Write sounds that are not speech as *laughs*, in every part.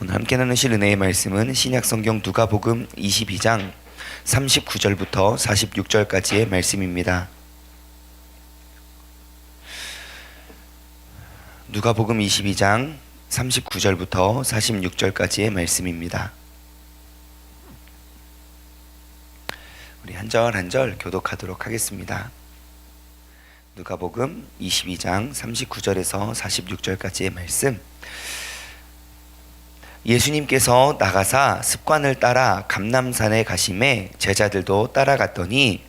오늘 함께 나누실 은혜의 말씀은 신약 성경 누가복음 22장 39절부터 46절까지의 말씀입니다. 누가복음 22장 39절부터 46절까지의 말씀입니다. 우리 한 절 한 절 교독하도록 하겠습니다. 누가복음 22장 39절에서 46절까지의 말씀. 예수님께서 나가사 습관을 따라 감남산에 가심에 제자들도 따라갔더니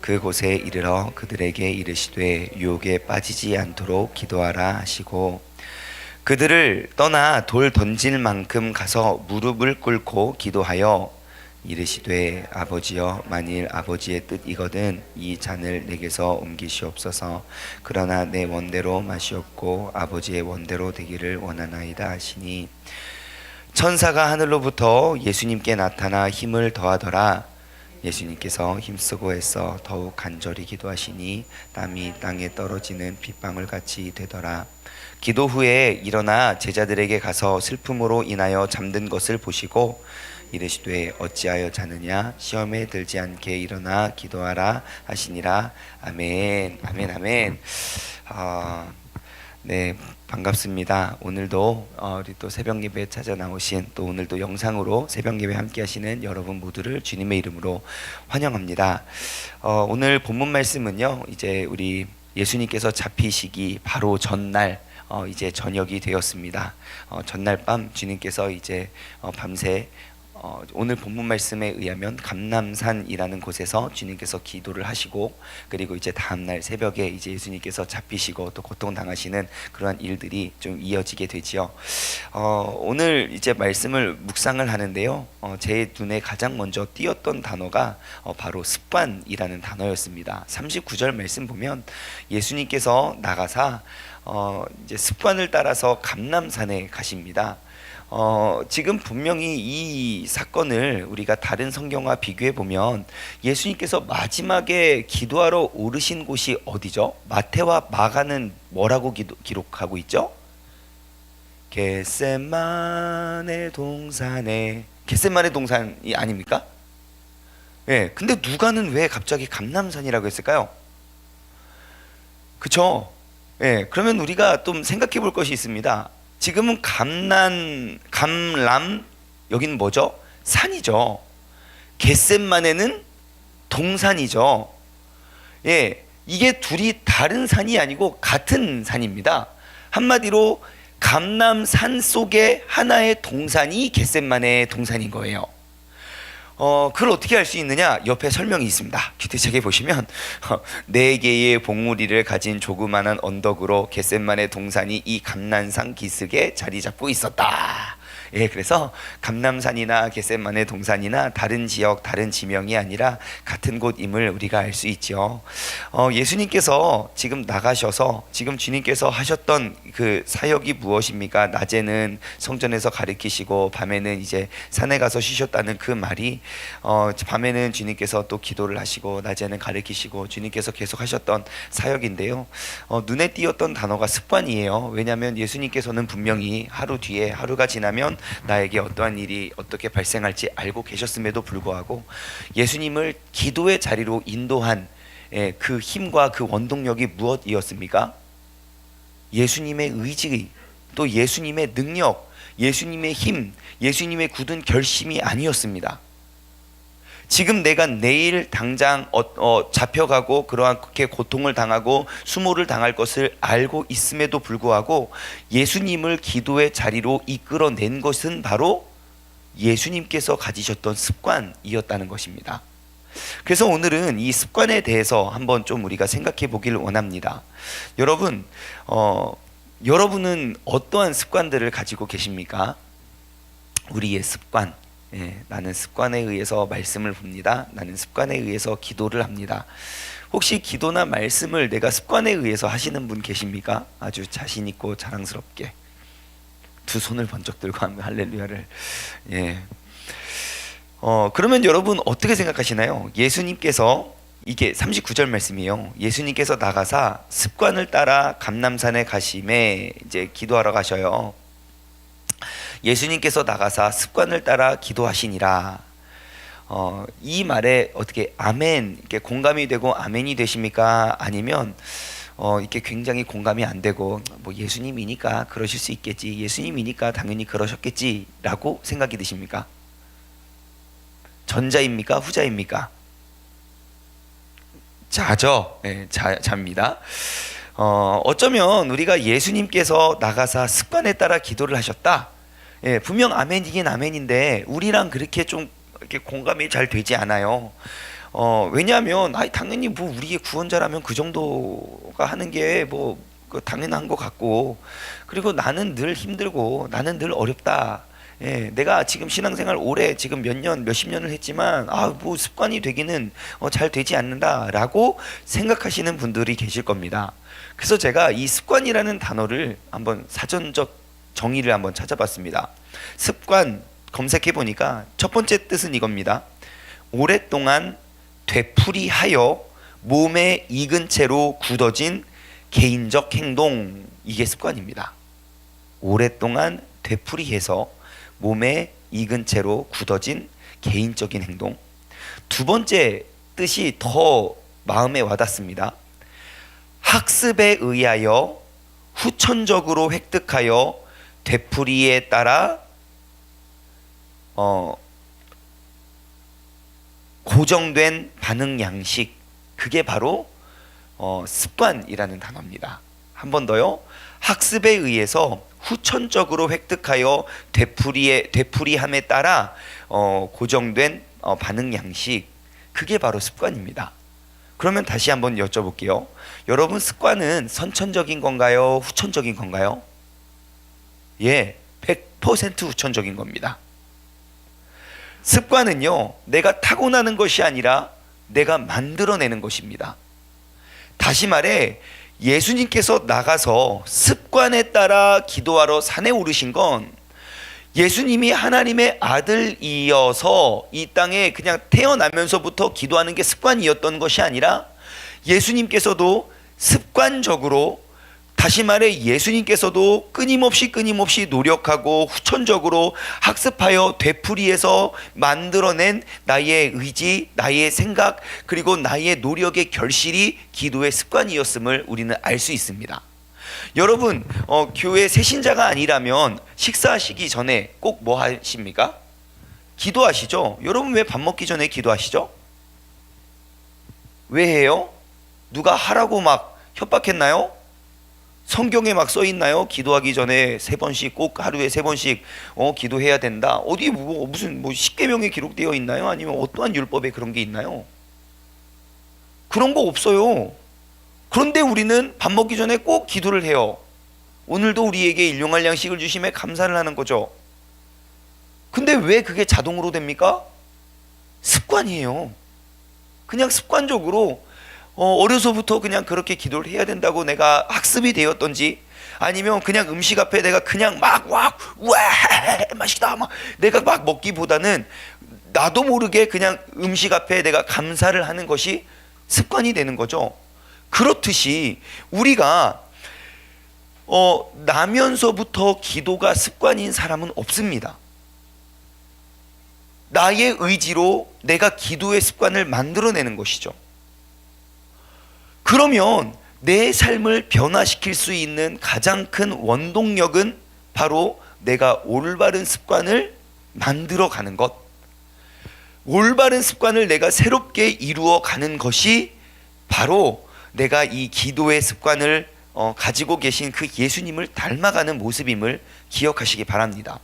그곳에 이르러 그들에게 이르시되 유혹에 빠지지 않도록 기도하라 하시고 그들을 떠나 돌 던질 만큼 가서 무릎을 꿇고 기도하여 이르시되 아버지여 만일 아버지의 뜻이거든 이 잔을 내게서 옮기시옵소서. 그러나 내 원대로 마시옵고 아버지의 원대로 되기를 원하나이다 하시니. 천사가 하늘로부터 예수님께 나타나 힘을 더하더라. 예수님께서 힘쓰고 애써 더욱 간절히 기도하시니 땀이 땅에 떨어지는 빗방울 같이 되더라. 기도 후에 일어나 제자들에게 가서 슬픔으로 인하여 잠든 것을 보시고 이르시되 어찌하여 자느냐? 시험에 들지 않게 일어나 기도하라 하시니라. 아멘 아멘 아멘. 아, 네 반갑습니다. 오늘도 어, 우리 또 새벽 예배 찾아 나오신 또 오늘도 영상으로 새벽 예배 함께 하시는 여러분 모두를 주님의 이름으로 환영합니다. 어, 오늘 본문 말씀은요 이제 우리 예수님께서 잡히시기 바로 전날 어, 이제 저녁이 되었습니다. 어, 전날 밤 주님께서 이제 어, 밤새 어, 오늘 본문 말씀에 의하면 감남산이라는 곳에서 주님께서 기도를 하시고 그리고 이제 다음 날 새벽에 이제 예수님께서 잡히시고 또 고통 당하시는 그러한 일들이 좀 이어지게 되지요. 어, 오늘 이제 말씀을 묵상을 하는데요. 어, 제 눈에 가장 먼저 띄었던 단어가 어, 바로 습관이라는 단어였습니다. 39절 말씀 보면 예수님께서 나가사 어, 이제 습관을 따라서 감남산에 가십니다. 어, 지금 분명히 이 사건을 우리가 다른 성경과 비교해 보면 예수님께서 마지막에 기도하러 오르신 곳이 어디죠? 마태와 마가는 뭐라고 기도, 기록하고 있죠? 겟세만의 동산에 겟세만의 동산이 아닙니까? 예. 근데 누가는 왜 갑자기 감남산이라고 했을까요? 그쵸? 예. 그러면 우리가 좀 생각해 볼 것이 있습니다. 지금은 감난 감람 여기는 뭐죠? 산이죠. 겟셋만에는 동산이죠. 예, 이게 둘이 다른 산이 아니고 같은 산입니다. 한마디로 감남산 속에 하나의 동산이 겟셋만의 동산인 거예요. 어, 그걸 어떻게 알 수 있느냐? 옆에 설명이 있습니다. 기대책에 보시면 *laughs* 어, 네 개의 봉우리를 가진 조그마한 언덕으로 겟셋만의 동산이 이 감난산 기슭에 자리 잡고 있었다. 예, 그래서 감남산이나 겟셋만의 동산이나 다른 지역, 다른 지명이 아니라 같은 곳임을 우리가 알 수 있죠. 어, 예수님께서 지금 나가셔서 지금 주님께서 하셨던 그 사역이 무엇입니까? 낮에는 성전에서 가르치시고 밤에는 이제 산에 가서 쉬셨다는 그 말이 어, 밤에는 주님께서 또 기도를 하시고 낮에는 가르치시고 주님께서 계속 하셨던 사역인데요. 어, 눈에 띄었던 단어가 습관이에요. 왜냐하면 예수님께서는 분명히 하루 뒤에 하루가 지나면 나에게 어떠한 일이 어떻게 발생할지 알고 계셨음에도 불구하고 예수님을 기도의 자리로 인도한 예, 그 힘과 그 원동력이 무엇이었습니까? 예수님의 의지, 또 예수님의 능력, 예수님의 힘, 예수님의 굳은 결심이 아니었습니다. 지금 내가 내일 당장 어, 어, 잡혀가고 그러한 그렇게 고통을 당하고 수모를 당할 것을 알고 있음에도 불구하고 예수님을 기도의 자리로 이끌어낸 것은 바로 예수님께서 가지셨던 습관이었다는 것입니다. 그래서 오늘은 이 습관에 대해서 한번 좀 우리가 생각해 보길 원합니다. 여러분, 어, 여러분은 어떠한 습관들을 가지고 계십니까? 우리의 습관. 예, 나는 습관에 의해서 말씀을 봅니다. 나는 습관에 의해서 기도를 합니다. 혹시 기도나 말씀을 내가 습관에 의해서 하시는 분 계십니까? 아주 자신 있고 자랑스럽게 두 손을 번쩍 들고 하면 할렐루야를 예. 어, 그러면 여러분 어떻게 생각하시나요? 예수님께서 이게 39절 말씀이에요. 예수님께서 나가사 습관을 따라 감남산에 가심에 이제 기도하러 가셔요. 예수님께서 나가사 습관을 따라 기도하시니라. 어, 이 말에 어떻게 아멘 이렇게 공감이 되고 아멘이 되십니까? 아니면 어, 이렇게 굉장히 공감이 안 되고 뭐 예수님이니까 그러실 수 있겠지. 예수님이니까 당연히 그러셨겠지라고 생각이 드십니까? 전자입니까? 후자입니까? 자죠. 네, 자, 자입니다. 어, 어쩌면 우리가 예수님께서 나가사 습관에 따라 기도를 하셨다. 예, 분명 아멘이긴 아멘인데 우리랑 그렇게 좀 이렇게 공감이 잘 되지 않아요. 어, 왜냐하면 아이 당연히 뭐 우리의 구원자라면 그 정도가 하는 게뭐 그 당연한 것 같고 그리고 나는 늘 힘들고 나는 늘 어렵다. 예, 내가 지금 신앙생활 오래 지금 몇 년, 몇십 년을 했지만 아, 뭐 습관이 되기는 어, 잘 되지 않는다라고 생각하시는 분들이 계실 겁니다. 그래서 제가 이 습관이라는 단어를 한번 사전적 정의를 한번 찾아봤습니다. 습관 검색해 보니까 첫 번째 뜻은 이겁니다. 오랫동안 되풀이하여 몸에 익은 채로 굳어진 개인적 행동 이게 습관입니다. 오랫동안 되풀이해서 몸에 익은 채로 굳어진 개인적인 행동. 두 번째 뜻이 더 마음에 와닿습니다. 학습에 의하여 후천적으로 획득하여 되풀이에 따라 어, 고정된 반응 양식 그게 바로 어, 습관이라는 단어입니다. 한 번 더요. 학습에 의해서 후천적으로 획득하여 되풀이에 되풀이함에 따라 어, 고정된 어, 반응 양식 그게 바로 습관입니다. 그러면 다시 한번 여쭤볼게요. 여러분 습관은 선천적인 건가요? 후천적인 건가요? 예, 100% 후천적인 겁니다. 습관은요, 내가 타고나는 것이 아니라 내가 만들어내는 것입니다. 다시 말해, 예수님께서 나가서 습관에 따라 기도하러 산에 오르신 건 예수님이 하나님의 아들이어서 이 땅에 그냥 태어나면서부터 기도하는 게 습관이었던 것이 아니라 예수님께서도 습관적으로 다시 말해 예수님께서도 끊임없이 끊임없이 노력하고 후천적으로 학습하여 되풀이해서 만들어낸 나의 의지, 나의 생각, 그리고 나의 노력의 결실이 기도의 습관이었음을 우리는 알 수 있습니다. 여러분, 어, 교회 새신자가 아니라면 식사하시기 전에 꼭 뭐 하십니까? 기도하시죠? 여러분 왜 밥 먹기 전에 기도하시죠? 왜 해요? 누가 하라고 막 협박했나요? 성경에 막 써 있나요? 기도하기 전에 세 번씩 꼭 하루에 세 번씩 어 기도해야 된다. 어디 뭐 무슨 뭐 십계명에 기록되어 있나요? 아니면 어떠한 율법에 그런 게 있나요? 그런 거 없어요. 그런데 우리는 밥 먹기 전에 꼭 기도를 해요. 오늘도 우리에게 일용할 양식을 주심에 감사를 하는 거죠. 근데 왜 그게 자동으로 됩니까? 습관이에요. 그냥 습관적으로 어, 어려서부터 그냥 그렇게 기도를 해야 된다고 내가 학습이 되었던지 아니면 그냥 음식 앞에 내가 그냥 막와와 맛있다 막 내가 막 먹기보다는 나도 모르게 그냥 음식 앞에 내가 감사를 하는 것이 습관이 되는 거죠. 그렇듯이 우리가 어, 나면서부터 기도가 습관인 사람은 없습니다. 나의 의지로 내가 기도의 습관을 만들어내는 것이죠. 그러면 내 삶을 변화시킬 수 있는 가장 큰 원동력은 바로 내가 올바른 습관을 만들어 가는 것. 올바른 습관을 내가 새롭게 이루어 가는 것이 바로 내가 이 기도의 습관을 어, 가지고 계신 그 예수님을 닮아가는 모습임을 기억하시기 바랍니다.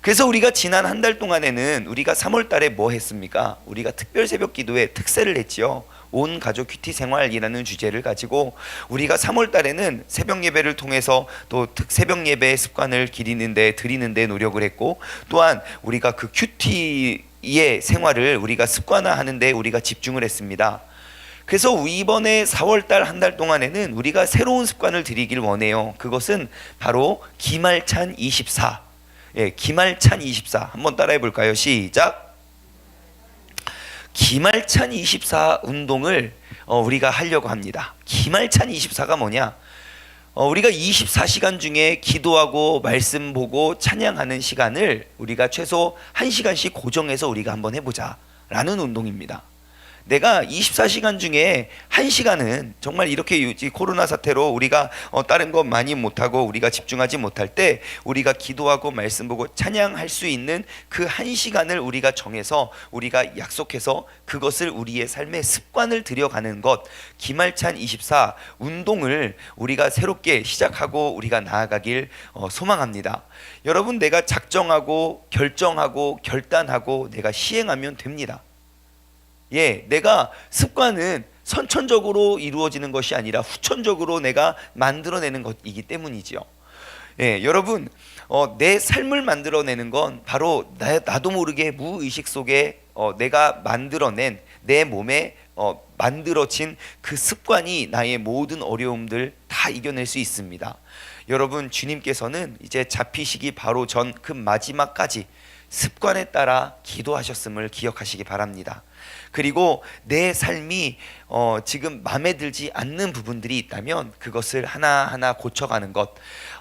그래서 우리가 지난 한 달 동안에는 우리가 3월 달에 뭐 했습니까? 우리가 특별 새벽 기도에 특세를 했지요. 온 가족 큐티 생활이라는 주제를 가지고 우리가 3월 달에는 새벽 예배를 통해서 또 새벽 예배의 습관을 기리는데 드리는데 노력을 했고 또한 우리가 그 큐티의 생활을 우리가 습관화하는데 우리가 집중을 했습니다. 그래서 이번에 4월 달 한 달 동안에는 우리가 새로운 습관을 들이길 원해요. 그것은 바로 기말찬 24. 예, 기말찬 24. 한번 따라해 볼까요? 시작. 기말찬 24 운동을 어, 우리가 하려고 합니다. 기말찬 24가 뭐냐? 어, 우리가 24시간 중에 기도하고 말씀 보고 찬양하는 시간을 우리가 최소 1시간씩 고정해서 우리가 한번 해보자 라는 운동입니다. 내가 24시간 중에 1시간은 정말 이렇게 이 코로나 사태로 우리가 어, 다른 거 많이 못하고 우리가 집중하지 못할 때 우리가 기도하고 말씀 보고 찬양할 수 있는 그 1시간을 우리가 정해서 우리가 약속해서 그것을 우리의 삶의 습관을 들여가는 것 기말찬 24 운동을 우리가 새롭게 시작하고 우리가 나아가길 어, 소망합니다. 여러분 내가 작정하고 결정하고 결단하고 내가 시행하면 됩니다. 예, 내가 습관은 선천적으로 이루어지는 것이 아니라 후천적으로 내가 만들어내는 것이기 때문이지요. 예, 여러분, 어, 내 삶을 만들어내는 건 바로 나, 나도 모르게 무의식 속에 어, 내가 만들어낸 내 몸에 어, 만들어진 그 습관이 나의 모든 어려움들 다 이겨낼 수 있습니다. 여러분, 주님께서는 이제 잡히시기 바로 전 그 마지막까지 습관에 따라 기도하셨음을 기억하시기 바랍니다. 그리고 내 삶이 어, 지금 마음에 들지 않는 부분들이 있다면 그것을 하나하나 고쳐가는 것.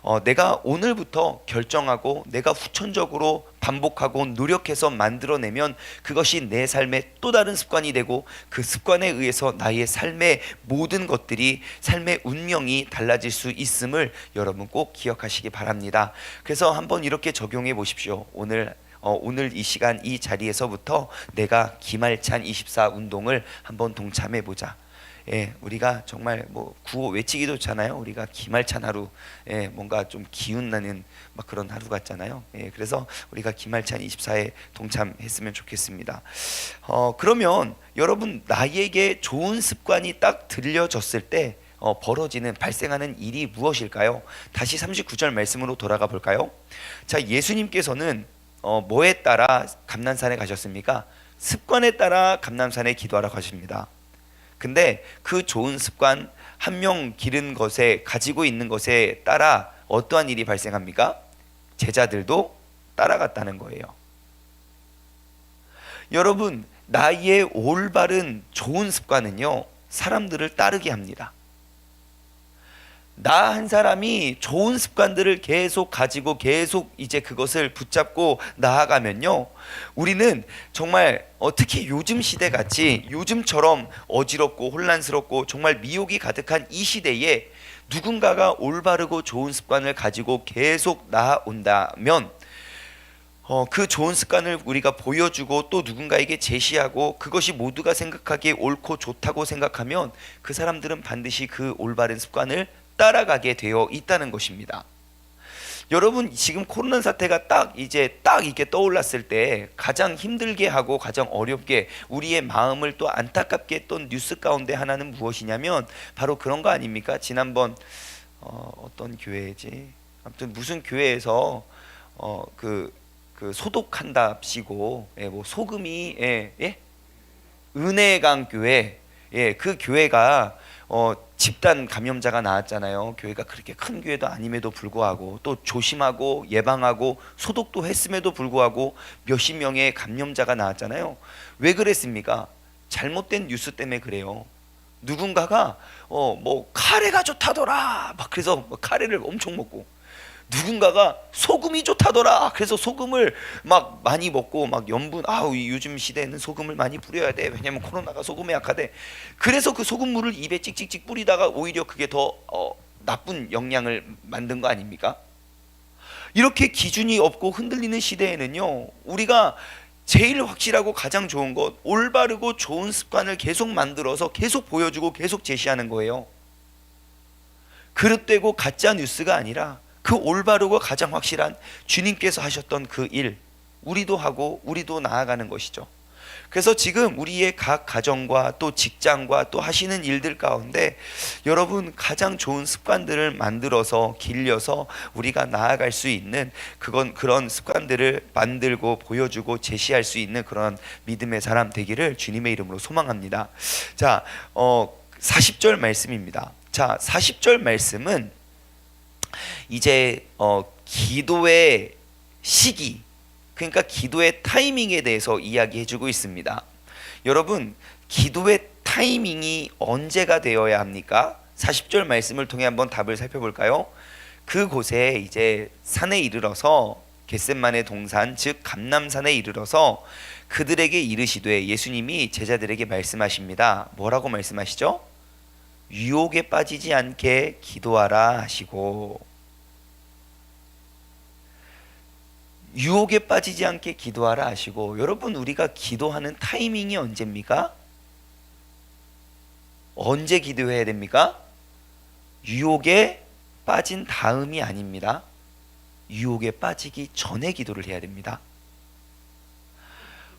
어, 내가 오늘부터 결정하고 내가 후천적으로 반복하고 노력해서 만들어내면 그것이 내 삶의 또 다른 습관이 되고 그 습관에 의해서 나의 삶의 모든 것들이 삶의 운명이 달라질 수 있음을 여러분 꼭 기억하시기 바랍니다. 그래서 한번 이렇게 적용해 보십시오. 오늘 어, 오늘 이 시간 이 자리에서부터 내가 기말찬 24 운동을 한번 동참해 보자. 예, 우리가 정말 뭐 구호 외치기도 좋잖아요. 우리가 기말찬 하루, 예, 뭔가 좀 기운 나는 막 그런 하루 같잖아요. 예, 그래서 우리가 기말찬 24에 동참했으면 좋겠습니다. 어, 그러면 여러분 나에게 좋은 습관이 딱 들려졌을 때 어, 벌어지는 발생하는 일이 무엇일까요? 다시 39절 말씀으로 돌아가 볼까요? 자, 예수님께서는 어, 뭐에 따라 감난산에 가셨습니까? 습관에 따라 감난산에 기도하러 가십니다. 근데 그 좋은 습관 한 명 기른 것에 가지고 있는 것에 따라 어떠한 일이 발생합니까? 제자들도 따라갔다는 거예요. 여러분, 나의 올바른 좋은 습관은요, 사람들을 따르게 합니다. 나 한 사람이 좋은 습관들을 계속 가지고 계속 이제 그것을 붙잡고 나아가면요. 우리는 정말 어, 특히 요즘 시대 같이 요즘처럼 어지럽고 혼란스럽고 정말 미혹이 가득한 이 시대에 누군가가 올바르고 좋은 습관을 가지고 계속 나아온다면 어, 그 좋은 습관을 우리가 보여주고 또 누군가에게 제시하고 그것이 모두가 생각하기에 옳고 좋다고 생각하면 그 사람들은 반드시 그 올바른 습관을 따라가게 되어 있다는 것입니다. 여러분 지금 코로나 사태가 딱 이제 딱 이렇게 떠올랐을 때 가장 힘들게 하고 가장 어렵게 우리의 마음을 또 안타깝게 했던 뉴스 가운데 하나는 무엇이냐면 바로 그런 거 아닙니까? 지난번 어, 어떤 교회지? 아무튼 무슨 교회에서 어, 그, 그 소독한답시고 예, 뭐 소금이 예, 예? 은혜강 교회 예, 그 교회가 어, 집단 감염자가 나왔잖아요. 교회가 그렇게 큰 교회도 아님에도 불구하고 또 조심하고 예방하고 소독도 했음에도 불구하고 몇십 명의 감염자가 나왔잖아요. 왜 그랬습니까? 잘못된 뉴스 때문에 그래요. 누군가가 어 뭐 카레가 좋다더라 막 그래서 뭐 카레를 엄청 먹고 누군가가 소금이 좋다더라. 그래서 소금을 막 많이 먹고 막 염분 아우 이 요즘 시대에는 소금을 많이 뿌려야 돼. 왜냐면 코로나가 소금에 약하대. 그래서 그 소금물을 입에 찍찍찍 뿌리다가 오히려 그게 더 어, 나쁜 영향을 만든 거 아닙니까? 이렇게 기준이 없고 흔들리는 시대에는요. 우리가 제일 확실하고 가장 좋은 것 올바르고 좋은 습관을 계속 만들어서 계속 보여주고 계속 제시하는 거예요. 그릇되고 가짜 뉴스가 아니라 그 올바르고 가장 확실한 주님께서 하셨던 그 일, 우리도 하고 우리도 나아가는 것이죠. 그래서 지금 우리의 각 가정과 또 직장과 또 하시는 일들 가운데 여러분 가장 좋은 습관들을 만들어서 길려서 우리가 나아갈 수 있는 그건 그런 습관들을 만들고 보여주고 제시할 수 있는 그런 믿음의 사람 되기를 주님의 이름으로 소망합니다. 자, 어 40절 말씀입니다. 자, 40절 말씀은 이제 어, 기도의 시기 그러니까 기도의 타이밍에 대해서 이야기해주고 있습니다. 여러분 기도의 타이밍이 언제가 되어야 합니까? 40절 말씀을 통해 한번 답을 살펴볼까요? 그곳에 이제 산에 이르러서 겟셋만의 동산 즉 감남산에 이르러서 그들에게 이르시되 예수님이 제자들에게 말씀하십니다. 뭐라고 말씀하시죠? 유혹에 빠지지 않게 기도하라 하시고 유혹에 빠지지 않게 기도하라 하시고 여러분 우리가 기도하는 타이밍이 언제입니까? 언제 기도해야 됩니까? 유혹에 빠진 다음이 아닙니다. 유혹에 빠지기 전에 기도를 해야 됩니다.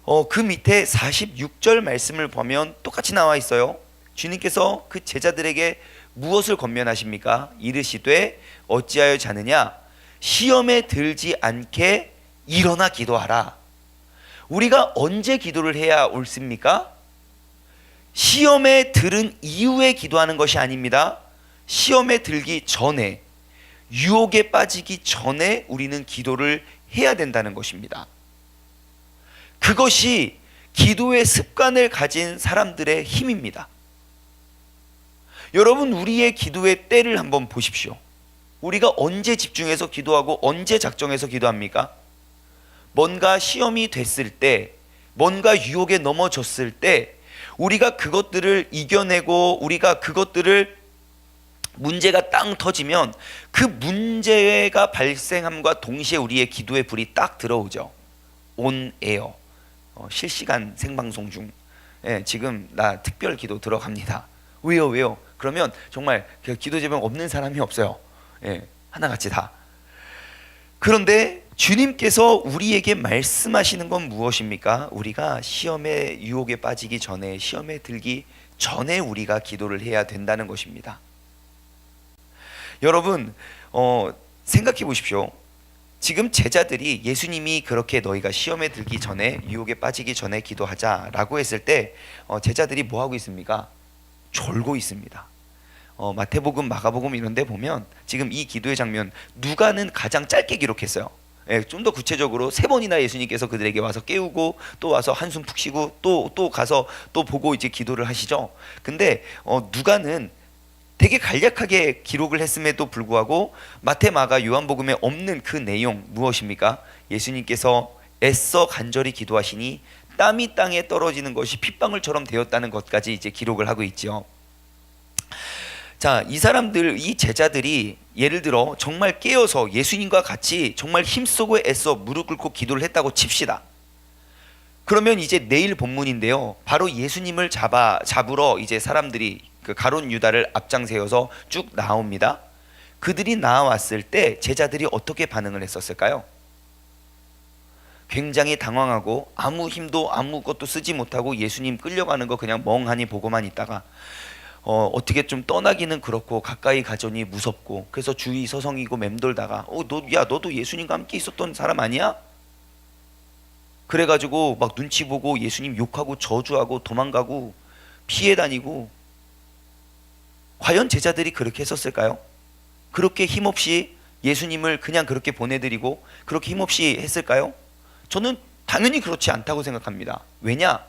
어, 그 밑에 46절 말씀을 보면 똑같이 나와 있어요. 주님께서 그 제자들에게 무엇을 권면하십니까? 이르시되 어찌하여 자느냐? 시험에 들지 않게 일어나 기도하라. 우리가 언제 기도를 해야 옳습니까? 시험에 들은 이후에 기도하는 것이 아닙니다. 시험에 들기 전에 유혹에 빠지기 전에 우리는 기도를 해야 된다는 것입니다. 그것이 기도의 습관을 가진 사람들의 힘입니다. 여러분 우리의 기도의 때를 한번 보십시오. 우리가 언제 집중해서 기도하고 언제 작정해서 기도합니까? 뭔가 시험이 됐을 때, 뭔가 유혹에 넘어졌을 때, 우리가 그것들을 이겨내고 우리가 그것들을 문제가 땅 터지면 그 문제가 발생함과 동시에 우리의 기도의 불이 딱 들어오죠. 온 에어 어, 실시간 생방송 중 예, 지금 나 특별 기도 들어갑니다. 왜요 왜요? 그러면 정말 그 기도 제목 없는 사람이 없어요. 예, 하나같이 다. 그런데 주님께서 우리에게 말씀하시는 건 무엇입니까? 우리가 시험에 유혹에 빠지기 전에 시험에 들기 전에 우리가 기도를 해야 된다는 것입니다. 여러분 어, 생각해 보십시오. 지금 제자들이 예수님이 그렇게 너희가 시험에 들기 전에 유혹에 빠지기 전에 기도하자라고 했을 때 어, 제자들이 뭐 하고 있습니까? 졸고 있습니다. 어, 마태복음, 마가복음 이런 데 보면 지금 이 기도의 장면 누가는 가장 짧게 기록했어요. 예, 좀 더 구체적으로 세 번이나 예수님께서 그들에게 와서 깨우고 또 와서 한숨 푹 쉬고 또 또 가서 또 보고 이제 기도를 하시죠. 근데 어, 누가는 되게 간략하게 기록을 했음에도 불구하고 마태, 마가, 요한복음에 없는 그 내용 무엇입니까? 예수님께서 애써 간절히 기도하시니 땀이 땅에 떨어지는 것이 핏방울처럼 되었다는 것까지 이제 기록을 하고 있지요. 자, 이 사람들, 이 제자들이 예를 들어 정말 깨어서 예수님과 같이 정말 힘쓰고 애써 무릎 꿇고 기도를 했다고 칩시다. 그러면 이제 내일 본문인데요. 바로 예수님을 잡아 잡으러 이제 사람들이 그 가론 유다를 앞장세워서 쭉 나옵니다. 그들이 나왔을 때 제자들이 어떻게 반응을 했었을까요? 굉장히 당황하고 아무 힘도 아무것도 쓰지 못하고 예수님 끌려가는 거 그냥 멍하니 보고만 있다가 어, 어떻게 좀 떠나기는 그렇고 가까이 가자니 무섭고 그래서 주위 서성이고 맴돌다가 어, 너, 야 너도 예수님과 함께 있었던 사람 아니야? 그래가지고 막 눈치 보고 예수님 욕하고 저주하고 도망가고 피해 다니고 과연 제자들이 그렇게 했었을까요? 그렇게 힘없이 예수님을 그냥 그렇게 보내드리고 그렇게 힘없이 했을까요? 저는 당연히 그렇지 않다고 생각합니다. 왜냐?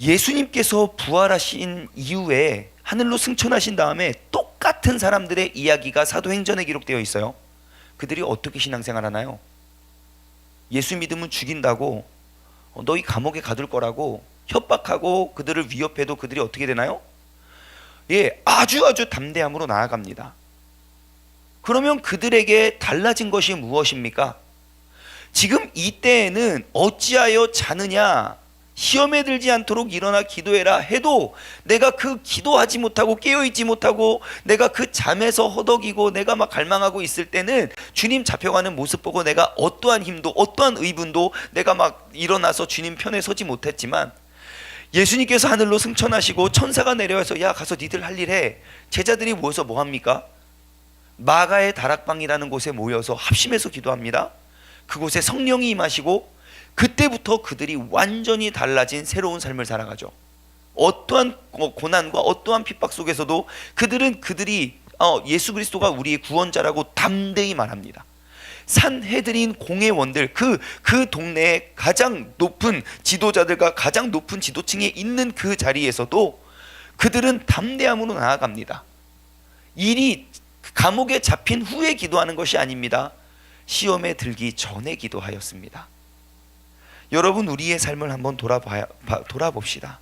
예수님께서 부활하신 이후에 하늘로 승천하신 다음에 똑같은 사람들의 이야기가 사도행전에 기록되어 있어요. 그들이 어떻게 신앙생활 하나요? 예수 믿으면 죽인다고 어, 너희 감옥에 가둘 거라고 협박하고 그들을 위협해도 그들이 어떻게 되나요? 예, 아주 아주 담대함으로 나아갑니다. 그러면 그들에게 달라진 것이 무엇입니까? 지금 이때에는 어찌하여 자느냐 시험에 들지 않도록 일어나 기도해라 해도 내가 그 기도하지 못하고 깨어있지 못하고 내가 그 잠에서 허덕이고 내가 막 갈망하고 있을 때는 주님 잡혀가는 모습 보고 내가 어떠한 힘도 어떠한 의분도 내가 막 일어나서 주님 편에 서지 못했지만 예수님께서 하늘로 승천하시고 천사가 내려와서 야 가서 니들 할 일 해 제자들이 모여서 뭐 합니까? 마가의 다락방이라는 곳에 모여서 합심해서 기도합니다 그곳에 성령이 임하시고 그때부터 그들이 완전히 달라진 새로운 삶을 살아가죠. 어떠한 고난과 어떠한 핍박 속에서도 그들은 그들이 어, 예수 그리스도가 우리의 구원자라고 담대히 말합니다. 산헤드린 공회원들 그 그 동네에 가장 높은 지도자들과 가장 높은 지도층에 있는 그 자리에서도 그들은 담대함으로 나아갑니다. 일이 감옥에 잡힌 후에 기도하는 것이 아닙니다. 시험에 들기 전에 기도하였습니다. 여러분 우리의 삶을 한번 돌아봐야, 봐- 돌아봅시다.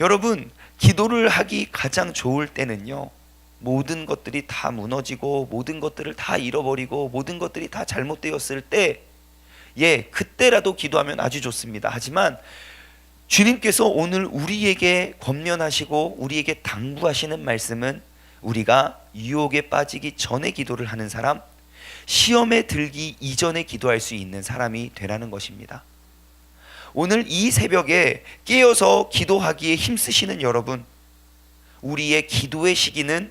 여러분 기도를 하기 가장 좋을 때는요. 모든 것들이 다 무너지고 모든 것들을 다 잃어버리고 모든 것들이 다 잘못되었을 때 예, 그때라도 기도하면 아주 좋습니다. 하지만 주님께서 오늘 우리에게 권면하시고 우리에게 당부하시는 말씀은 우리가 유혹에 빠지기 전에 기도를 하는 사람, 시험에 들기 이전에 기도할 수 있는 사람이 되라는 것입니다. 오늘 이 새벽에 깨어서 기도하기에 힘쓰시는 여러분, 우리의 기도의 시기는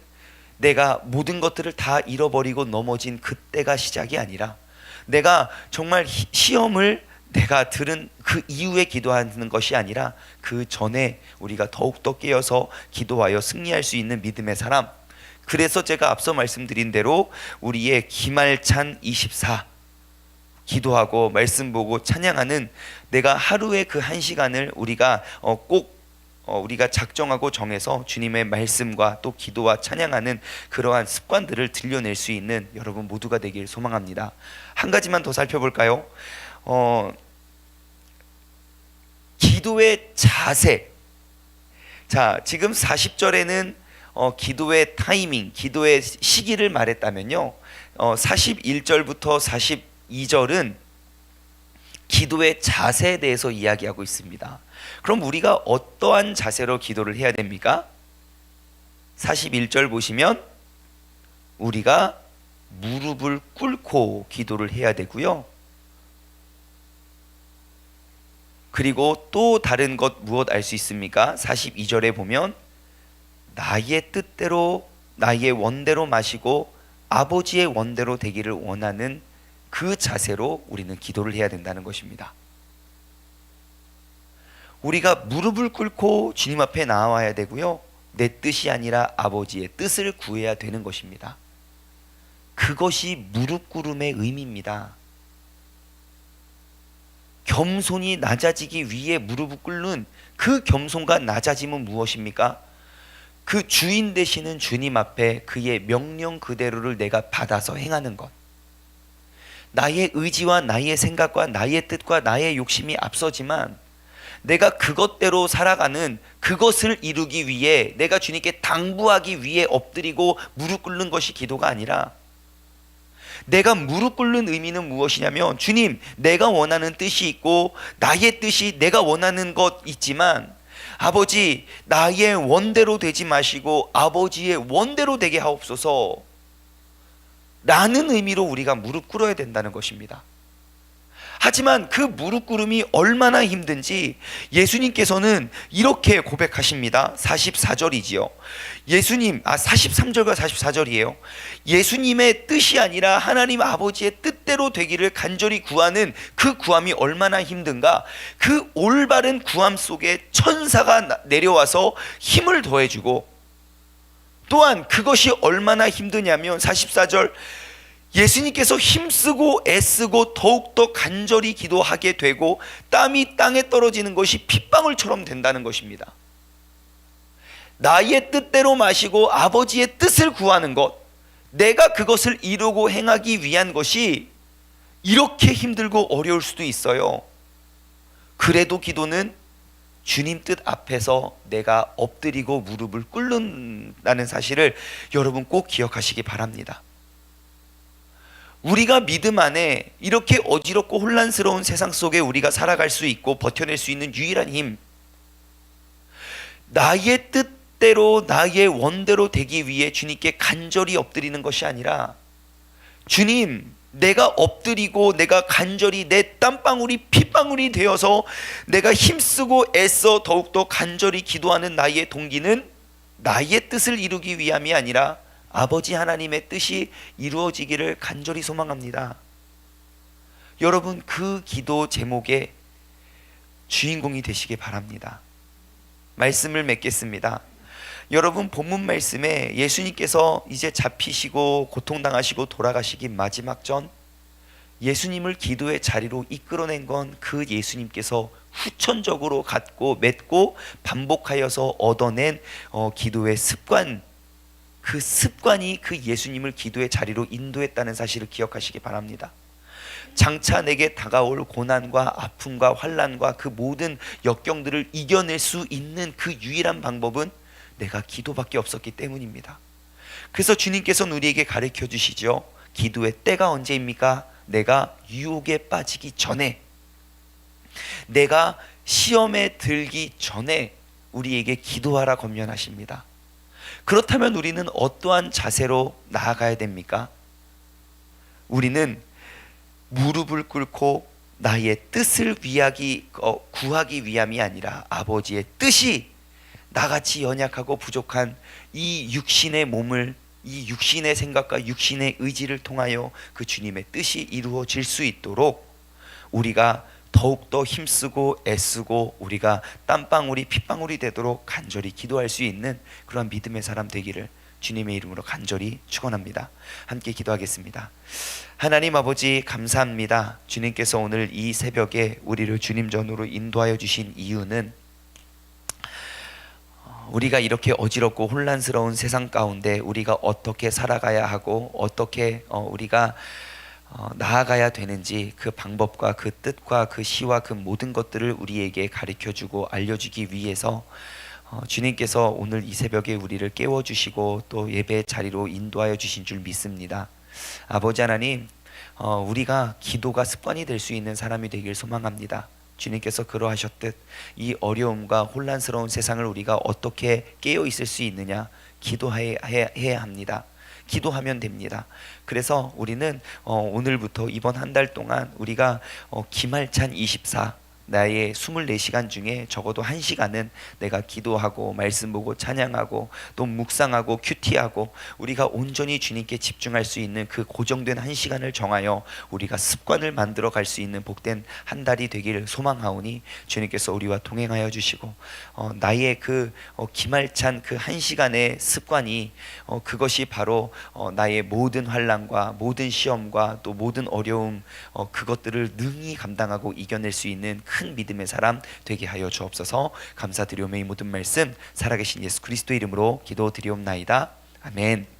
내가 모든 것들을 다 잃어버리고 넘어진 그때가 시작이 아니라 내가 정말 히- 시험을 내가 들은 그 이후에 기도하는 것이 아니라 그 전에 우리가 더욱더 깨어서 기도하여 승리할 수 있는 믿음의 사람. 그래서 제가 앞서 말씀드린 대로 우리의 기말찬 24 기도하고 말씀 보고 찬양하는 내가 하루에 그한 시간을 우리가 어, 꼭 어, 우리가 작정하고 정해서 주님의 말씀과 또 기도와 찬양하는 그러한 습관들을 들려낼 수 있는 여러분 모두가 되길 소망합니다. 한 가지만 더 살펴볼까요? 어, 기도의 자세. 자, 지금 40절에는 어, 기도의 타이밍, 기도의 시기를 말했다면요. 어, 41절부터 42절은 기도의 자세에 대해서 이야기하고 있습니다. 그럼 우리가 어떠한 자세로 기도를 해야 됩니까? 41절 보시면 우리가 무릎을 꿇고 기도를 해야 되고요. 그리고 또 다른 것 무엇 알 수 있습니까? 42절에 보면 나의 뜻대로 나의 원대로 마시고 아버지의 원대로 되기를 원하는 그 자세로 우리는 기도를 해야 된다는 것입니다. 우리가 무릎을 꿇고 주님 앞에 나와야 되고요. 내 뜻이 아니라 아버지의 뜻을 구해야 되는 것입니다. 그것이 무릎 꿇음의 의미입니다. 겸손이 낮아지기 위해 무릎을 꿇는 그 겸손과 낮아짐은 무엇입니까? 그 주인 되시는 주님 앞에 그의 명령 그대로를 내가 받아서 행하는 것. 나의 의지와 나의 생각과 나의 뜻과 나의 욕심이 앞서지만 내가 그것대로 살아가는 그것을 이루기 위해 내가 주님께 당부하기 위해 엎드리고 무릎 꿇는 것이 기도가 아니라 내가 무릎 꿇는 의미는 무엇이냐면 주님 내가 원하는 뜻이 있고 나의 뜻이 내가 원하는 것 있지만 아버지 나의 원대로 되지 마시고 아버지의 원대로 되게 하옵소서 라는 의미로 우리가 무릎 꿇어야 된다는 것입니다. 하지만 그 무릎 꿇음이 얼마나 힘든지 예수님께서는 이렇게 고백하십니다. 44절이지요. 예수님, 아, 43절과 44절이에요. 예수님의 뜻이 아니라 하나님 아버지의 뜻대로 되기를 간절히 구하는 그 구함이 얼마나 힘든가. 그 올바른 구함 속에 천사가 나- 내려와서 힘을 더해주고 또한 그것이 얼마나 힘드냐면 44절 예수님께서 힘쓰고 애쓰고 더욱더 간절히 기도하게 되고 땀이 땅에 떨어지는 것이 핏방울처럼 된다는 것입니다. 나의 뜻대로 마시고 아버지의 뜻을 구하는 것, 내가 그것을 이루고 행하기 위한 것이 이렇게 힘들고 어려울 수도 있어요. 그래도 기도는 주님 뜻 앞에서 내가 엎드리고 무릎을 꿇는다는 사실을 여러분 꼭 기억하시기 바랍니다. 우리가 믿음 안에 이렇게 어지럽고 혼란스러운 세상 속에 우리가 살아갈 수 있고 버텨낼 수 있는 유일한 힘. 나의 뜻대로 나의 원대로 되기 위해 주님께 간절히 엎드리는 것이 아니라 주님, 내가 엎드리고 내가 간절히 내 땀방울이 핏방울이 되어서 내가 힘쓰고 애써 더욱더 간절히 기도하는 나의 동기는 나의 뜻을 이루기 위함이 아니라 아버지 하나님의 뜻이 이루어지기를 간절히 소망합니다. 여러분 그 기도 제목의 주인공이 되시기 바랍니다. 말씀을 맺겠습니다. 여러분 본문 말씀에 예수님께서 이제 잡히시고 고통당하시고 돌아가시기 마지막 전 예수님을 기도의 자리로 이끌어낸 건 그 예수님께서 후천적으로 갖고 맺고 반복하여서 얻어낸 어, 기도의 습관 그 습관이 그 예수님을 기도의 자리로 인도했다는 사실을 기억하시기 바랍니다. 장차 내게 다가올 고난과 아픔과 환란과 그 모든 역경들을 이겨낼 수 있는 그 유일한 방법은 내가 기도밖에 없었기 때문입니다. 그래서 주님께서는 우리에게 가르쳐 주시죠. 기도의 때가 언제입니까? 내가 유혹에 빠지기 전에 내가 시험에 들기 전에 우리에게 기도하라 권면하십니다. 그렇다면 우리는 어떠한 자세로 나아가야 됩니까? 우리는 무릎을 꿇고 나의 뜻을 위하기 어, 구하기 위함이 아니라 아버지의 뜻이 나같이 연약하고 부족한 이 육신의 몸을 이 육신의 생각과 육신의 의지를 통하여 그 주님의 뜻이 이루어질 수 있도록 우리가 더욱더 힘쓰고 애쓰고 우리가 땀방울이 핏방울이 되도록 간절히 기도할 수 있는 그런 믿음의 사람 되기를 주님의 이름으로 간절히 축원합니다. 함께 기도하겠습니다. 하나님 아버지 감사합니다. 주님께서 오늘 이 새벽에 우리를 주님 전으로 인도하여 주신 이유는 우리가 이렇게 어지럽고 혼란스러운 세상 가운데 우리가 어떻게 살아가야 하고 어떻게 어, 우리가 어, 나아가야 되는지 그 방법과 그 뜻과 그 시와 그 모든 것들을 우리에게 가르쳐 주고 알려 주기 위해서 어, 주님께서 오늘 이 새벽에 우리를 깨워 주시고 또 예배 자리로 인도하여 주신 줄 믿습니다. 아버지 하나님, 어, 우리가 기도가 습관이 될 수 있는 사람이 되길 소망합니다. 주님께서 그러하셨듯 이 어려움과 혼란스러운 세상을 우리가 어떻게 깨어 있을 수 있느냐 기도해야 해야 합니다. 기도하면 됩니다. 그래서 우리는 어, 오늘부터 이번 한 달 동안 우리가 어, 기말찬 24 나의 24시간 중에 적어도 1시간은 내가 기도하고 말씀 보고 찬양하고 또 묵상하고 큐티하고 우리가 온전히 주님께 집중할 수 있는 그 고정된 1시간을 정하여 우리가 습관을 만들어 갈 수 있는 복된 한 달이 되기를 소망하오니 주님께서 우리와 동행하여 주시고 어, 나의 그 어, 기말찬 그 1시간의 습관이 어, 그것이 바로 어, 나의 모든 환란과 모든 시험과 또 모든 어려움 어, 그것들을 능히 감당하고 이겨낼 수 있는 큰 믿음의 사람 되게 하여 주옵소서. 감사드리오며 이 모든 말씀 살아계신 예수 그리스도 이름으로 기도드리옵나이다. 아멘.